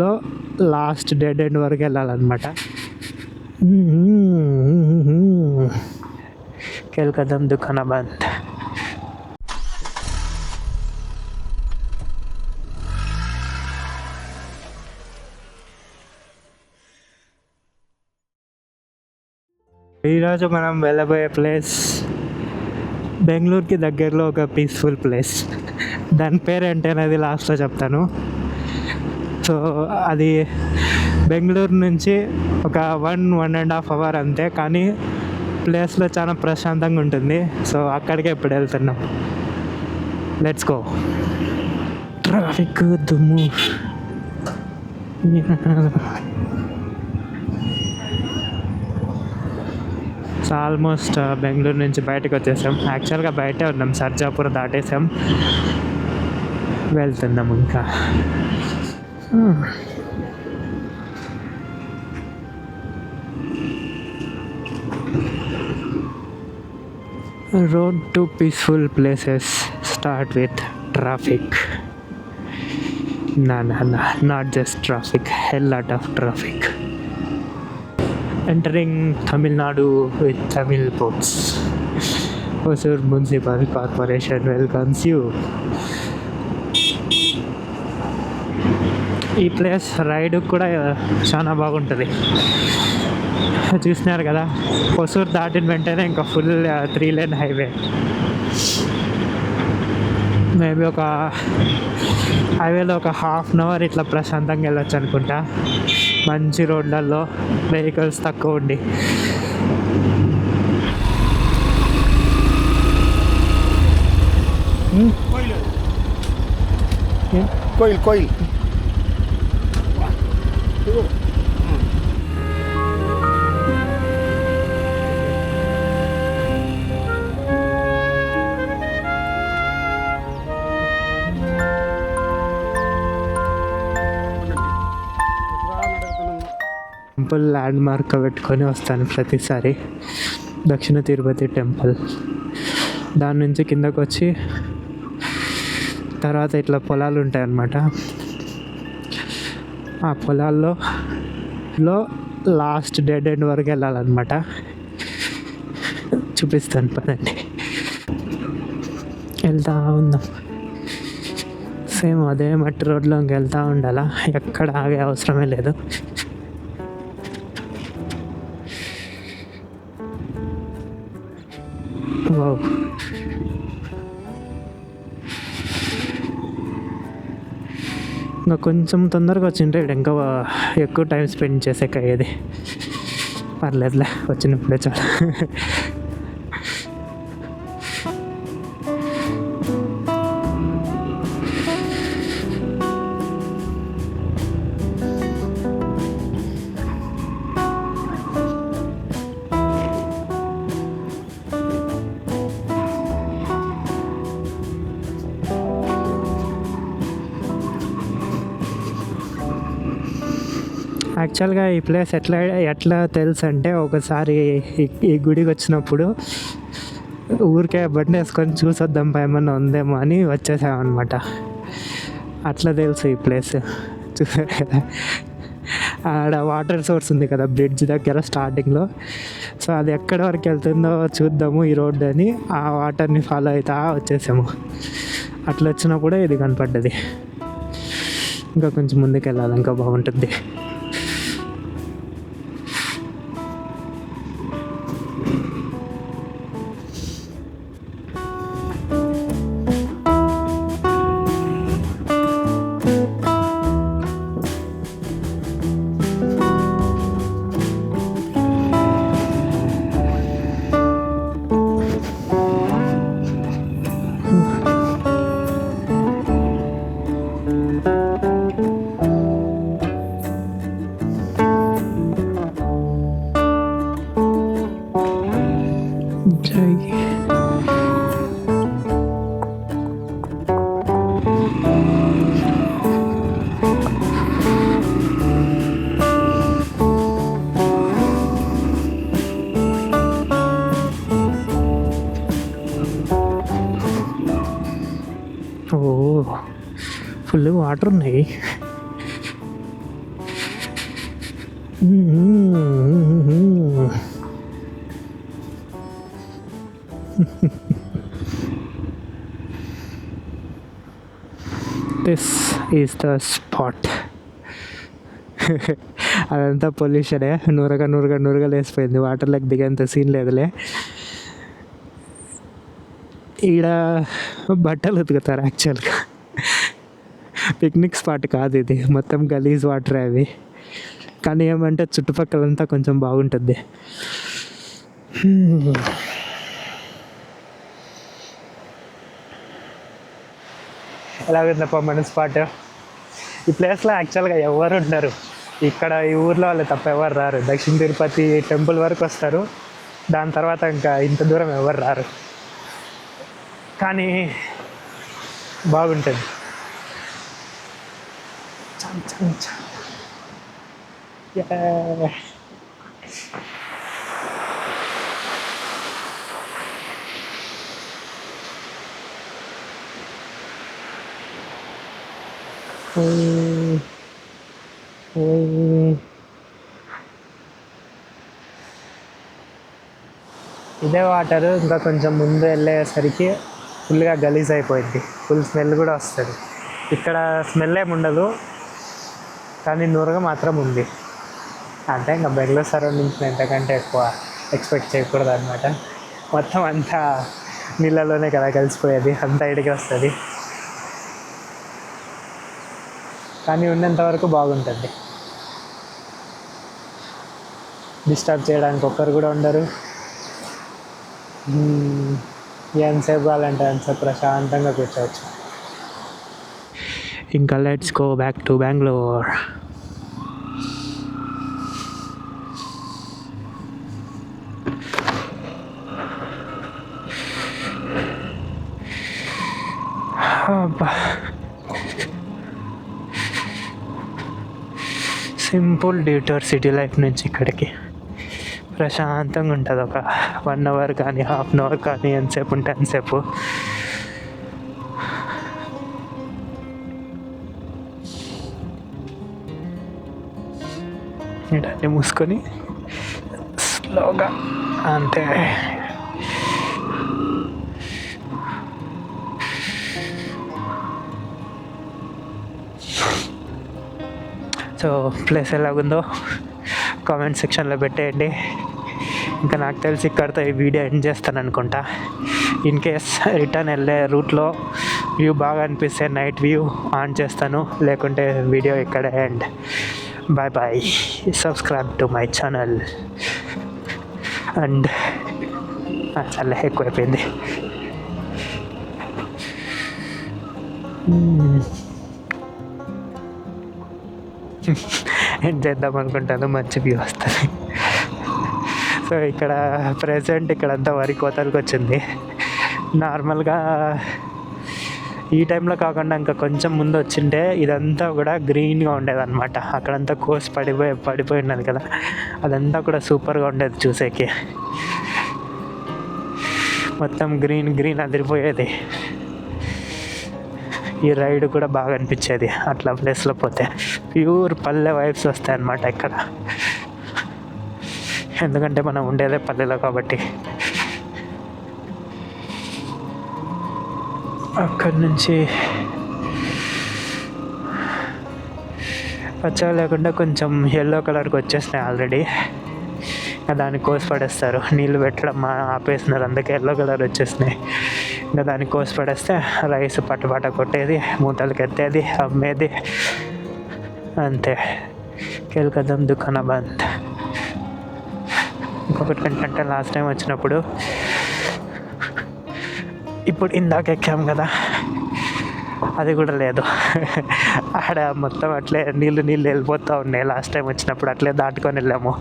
లో last dead end వరకు వెళ్ళాలన్నమాట. కెల్కదం దుకాణ బంద్ ఈరోజు మనం వెళ్ళబోయే ప్లేస్ బెంగళూరుకి దగ్గరలో ఒక పీస్ఫుల్ ప్లేస్ దాని పేరు ఏంటనేది లాస్ట్లో చెప్తాను. సో అది బెంగళూరు నుంచి ఒక one one and half hour అంతే. కానీ ప్లేస్లో చాలా ప్రశాంతంగా ఉంటుంది. సో అక్కడికే ఇప్పుడు వెళ్తున్నాం. లెట్స్ గో ట్రాఫిక్ దుమ్ము. సో ఆల్మోస్ట్ uh, బెంగళూరు నుంచి బయటకు వచ్చేసాం. యాక్చువల్గా బయటే ఉన్నాం. సర్జాపూర్ దాటేసాం. వెళ్తున్నాం ఇంకా. Hmm. Road to peaceful places start with traffic. Nah, nah, nah. not just traffic, Hell lot of traffic. Entering Tamil Nadu with Tamil ports. Hosur Municipal Corporation welcomes you. ఈ place ride కూడా చాలా బాగుంటుంది. చూసినారు కదా హొసూరు దాటిన వెంటనే ఇంకా full three lane highway. Maybe ఒక హైవేలో ఒక హాఫ్ అన్ అవర్ ఇట్లా ప్రశాంతంగా వెళ్ళొచ్చు అనుకుంటా. మంచి రోడ్లలో వెహికల్స్ తక్కువ ఉండి. కోయిల్ కోయిల్. టెంపుల్ ల్యాండ్ మార్క్ పెట్టుకొని వస్తాను ప్రతిసారి. దక్షిణ తిరుపతి టెంపుల్. దాని నుంచి కిందకు వచ్చి తర్వాత ఇట్లా పొలాలు ఉంటాయి అన్నమాట. ఆ పొలాల్లో లో లాస్ట్ డెడ్ ఎండ్ వరకు వెళ్ళాలన్నమాట. చూపిస్తాను పదండి. వెళ్తా ఉందాం. సేమ్ అదే మట్టి రోడ్లో వెళ్తూ ఉండాలా? ఎక్కడ ఆగే అవసరమే లేదు. వావ్ ఇంకా కొంచెం తొందరగా వచ్చింటే ఈడ ఇంకా ఎక్కువ టైం స్పెండ్ చేసాక అయ్యేది పర్లేదులే వచ్చినప్పుడే చాలా. యాక్చువల్గా ఈ ప్లేస్ ఎట్లా ఎట్లా తెలుసు అంటే ఒకసారి ఈ- గుడికి వచ్చినప్పుడు ఊరికే బండి వేసుకొని చూసొద్దాం ఏమన్నా ఉందేమో అని వచ్చేసామన్నమాట. అట్లా తెలుసు ఈ ప్లేస్. చూసారు కదా ఆడ వాటర్ సోర్స్ ఉంది కదా బ్రిడ్జ్ దగ్గర స్టార్టింగ్లో. సో అది ఎక్కడి వరకు వెళ్తుందో చూద్దాము ఈ రోడ్డు అని ఆ వాటర్ని ఫాలో అవుతా వచ్చేసాము. అట్లా వచ్చినప్పుడే ఇది కనపడ్డది. ఇంకా కొంచెం ముందుకు వెళ్ళాలి ఇంకా బాగుంటుంది. జై ఓ full water this is the spot అదంతా పొల్యూషనే నూరగా నూరగా నూరగా లేసిపోయింది వాటర్లోకి దిగేంత సీన్ లేదులే. ఈడ బట్టలు ఉతుకుతారు యాక్చువల్గా పిక్నిక్ స్పాట్ కాదు ఇది. మొత్తం గలీజ్ వాటర్ అవి. కానీ ఏమంటే చుట్టుపక్కలంతా కొంచెం బాగుంటుంది. ఎలాగుందప్ప మన స్పాట్ ఈ ప్లేస్లో యాక్చువల్గా ఎవరు ఉండరు. ఇక్కడ ఈ ఊర్లో వాళ్ళు తప్ప ఎవరు రారు. దక్షిణ తిరుపతి టెంపుల్ వరకు వస్తారు. దాని తర్వాత ఇంకా ఇంత దూరం ఎవరు రారు. కానీ బాగుంటుంది. చం చం చం. ఇదే వాటర్ ఇంకా కొంచెం ముందు వెళ్ళేసరికి ఫుల్గా గలీజ్ అయిపోయింది. ఫుల్ స్మెల్ కూడా వస్తుంది. ఇక్కడ స్మెల్ ఏమి ఉండదు. కానీ నూరగ మాత్రం ఉంది. అంటే ఇంకా బెంగళూరు సరౌండింగ్స్ ఎంతకంటే ఎక్కువ ఎక్స్పెక్ట్ చేయకూడదు అనమాట మొత్తం అంతా నీళ్ళలోనే కదా కలిసిపోయేది. అంతా ఇడికి వస్తుంది. కానీ ఉన్నంత వరకు బాగుంటుంది. డిస్టర్బ్ చేయడానికి ఒక్కరు కూడా ఉండరు. Hmm. ఎంతసేపు కావాలంటే అంతసేపు ప్రశాంతంగా కూర్చోవచ్చు. ఇంకా let's go back to Bangalore అబ్బా. సింపుల్ డ్యూటర్ సిటీ లైఫ్ నుంచి ఇక్కడికి. ప్రశాంతంగా ఉంటుంది ఒక వన్ అవర్ కానీ హాఫ్ అన్ అవర్ కానీ ఎంతసేపు ఉంటే ఎంతసేపు ఇటన్నీ మూసుకొని స్లోగా అంతే. సో ప్లేస్ ఎలాగుందో కామెంట్ సెక్షన్లో పెట్టేయండి. ఇంకా నాకు తెలిసి ఇక్కడితో ఈ వీడియో ఎండ్ చేస్తాను అనుకుంటా. ఇన్ కేస్ రిటర్న్ వెళ్ళే రూట్లో వ్యూ బాగా అనిపిస్తే నైట్ వ్యూ ఆన్ చేస్తాను. లేకుంటే వీడియో ఇక్కడే end. Bye bye subscribe to my channel and చాలా ఎక్కువైపోయింది. Hmm. ఏం చేద్దాం అనుకుంటాను మంచి వ్యూ వస్తుంది. సో ఇక్కడ ప్రజెంట్ ఇక్కడంతా వరి కోతలకు వచ్చింది. నార్మల్గా ఈ టైంలో కాకుండా ఇంకా కొంచెం ముందు వచ్చింటే ఇదంతా కూడా గ్రీన్గా ఉండేదన్నమాట. అక్కడంతా కోసి పడిపోయి పడిపోయి ఉన్నది కదా. అదంతా కూడా సూపర్గా ఉండేది చూసేకి. మొత్తం గ్రీన్ గ్రీన్ అదిరిపోయేది. ఈ రైడ్ కూడా బాగా అనిపించేది. అట్లా ప్లేస్లో పోతే. ప్యూర్ పల్లె వైబ్స్ వస్తాయి అన్నమాట ఇక్కడ. ఎందుకంటే మనం ఉండేదే పల్లెలో కాబట్టి. అక్కడి నుంచి పచ్చగా లేకుండా కొంచెం ఎల్లో కలర్కి వచ్చేసినాయి ఆల్రెడీ దాన్ని కోసి పడేస్తారు. నీళ్ళు పెట్టడం మా ఆపేసినారు అందుకే ఎల్లో కలర్ వచ్చేసినాయి. ఇంకా దాన్ని కోసి పడేస్తే రైస్ పట్టుపట్ట కొట్టేది మూటలకు ఎత్తేది అమ్మేది. అంతే. కేల్కదం దుకాణ బంద్. ఇంకొకటి ఏంటంటే లాస్ట్ టైం వచ్చినప్పుడు ఇప్పుడు ఇందాక ఎక్కాం కదా అది కూడా లేదు. ఆడ మొత్తం అట్లే నీళ్ళు నీళ్ళు వెళ్ళిపోతూ ఉన్నాయి. లాస్ట్ టైం వచ్చినప్పుడు అట్లే దాటుకొని వెళ్ళాము.